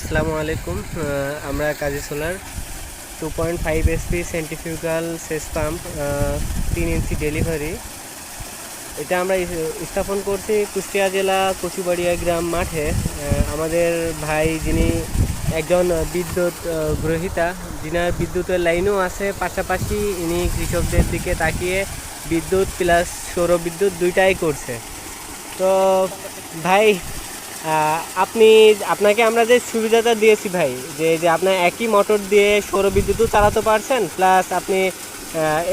আসসালামু আলাইকুম। আমরা Kazi solar two point five HP centrifugal সেস পাম্প তিন ইঞ্চি ডেলিভারি এটা আমরা স্থাপন করছি কুষ্টিয়া জেলা কচুবাড়িয়া গ্রাম মাঠে। আমাদের ভাই যিনি একজন বিদ্যুৎ গ্রহীতা, যিনার বিদ্যুতের লাইনও আছে পাশাপাশি ইনি কৃষকদের দিকে তাকিয়ে বিদ্যুৎ প্লাস সৌর বিদ্যুৎ দুইটাই করছে। তো ভাই আপনি আপনাকে আমরা যে সুবিধাটা দিয়েছি ভাই যে যে আপনার একই মোটর দিয়ে সৌর বিদ্যুৎও চালাতে পারছেন প্লাস আপনি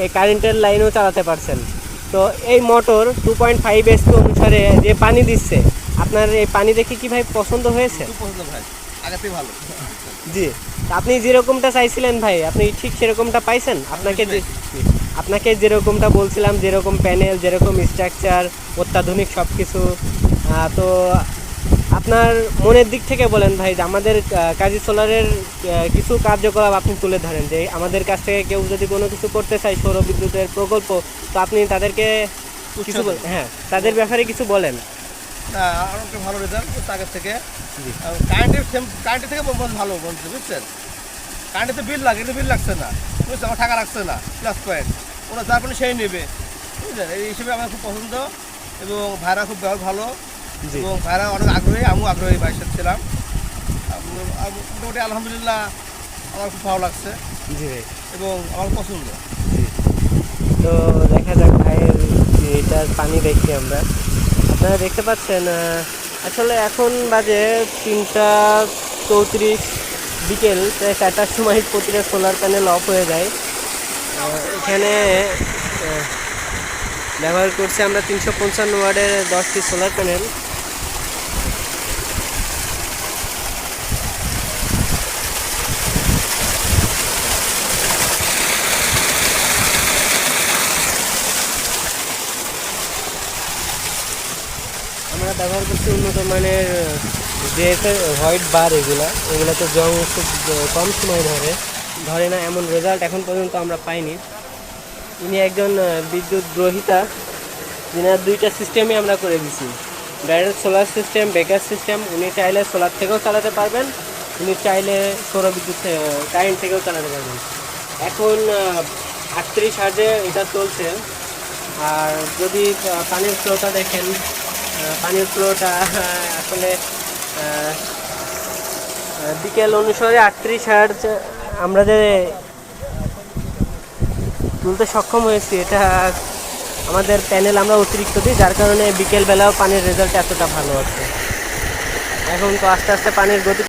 এই কারেন্টের লাইনও চালাতে পারছেন। তো এই motor two point five HP অনুসারে যে পানি দিচ্ছে আপনার এই পানি দেখে কি ভাই পছন্দ হয়েছে? ভাই আগে ভালো। জি আপনি যেরকমটা চাইছিলেন ভাই আপনি ঠিক সেরকমটা পাইছেন? আপনাকে যে আপনাকে যেরকমটা বলছিলাম যেরকম প্যানেল যেরকম স্ট্রাকচার অত্যাধুনিক সব কিছু তো আপনার মনের দিক থেকে বলেন ভাই যে আমাদের কাজী সোলারের কিছু কার্যকলাপ আপনি তুলে ধরেন যে আমাদের কাছ থেকে কেউ যদি কোনো কিছু করতে চায় সৌর বিদ্যুতের প্রকল্প তো আপনি তাদেরকে কিছু হ্যাঁ তাদের ব্যাপারে কিছু বলেন। না আর একটা ভালো রেজাল্ট আগের থেকে। কারেন্টের কারেন্টের থেকে ভালো বলছে বুঝছেন? কারেন্টের তো বিল লাগে এটা বিল লাগছে না বুঝছেন? আমার টাকা লাগছে না প্লাস পয়েন্ট ওরা যার সেই নেবে বুঝলেন? এই হিসেবে আমার খুব পছন্দ এবং ভাইরা খুব ভালো। এবং ভাইরা অনেক আগ্রহী আমিও আগ্রহী ভাইয়ের সাথে ছিলাম। মোটামুটি আলহামদুলিল্লাহ আমার খুব ভালো লাগছে জি। এবং আমার পছন্দ। তো দেখা যাক ভাইয়ের যে এটার পানি দেখি আমরা। আপনারা দেখতে পাচ্ছেন আসলে এখন বাজে তিনটা চৌত্রিশ বিকেল প্রায় চারটার সময় প্রতিটা সোলার প্যানেল অফ হয়ে যায়। এখানে ব্যবহার করছি আমরা তিনশো পঞ্চান্ন ওয়ার্ডের দশটি সোলার প্যানেল আমরা ব্যবহার করছি উন্নত মানের ডিএসএর হোয়াইট বার এগুলো। এগুলোতে জং খুব কম সময় ধরে। ধরে না, এমন রেজাল্ট এখন পর্যন্ত আমরা পাইনি। ইনি একজন বিদ্যুৎ গ্রহিতা। যিনার দুইটা সিস্টেমই আমরা করে দিছি। ডাইরেক্ট সোলার সিস্টেম বেকার সিস্টেম উনি চাইলে সোলার থেকেও চালাতে পারবেন। উনি চাইলে সৌর বিদ্যুৎ কারেন্ট থেকেও চালাতে পারবেন। এখন আটত্রিশ হার্জে এটা চলছে। আর যদি পানির ফ্লোটা দেখেন পানির ফ্লোটা আসলে বিকেল অনুসারে আটত্রিশ হার্জ, আমরা যে তুলতে সক্ষম হয়েছি, এটা আমাদের প্যানেল আমরা অতিরিক্ত দিই, যার কারণে বিকেলবেলাও পানির রেজাল্ট এতটা ভালো আছে। এখন তো আস্তে আস্তে পানির গতি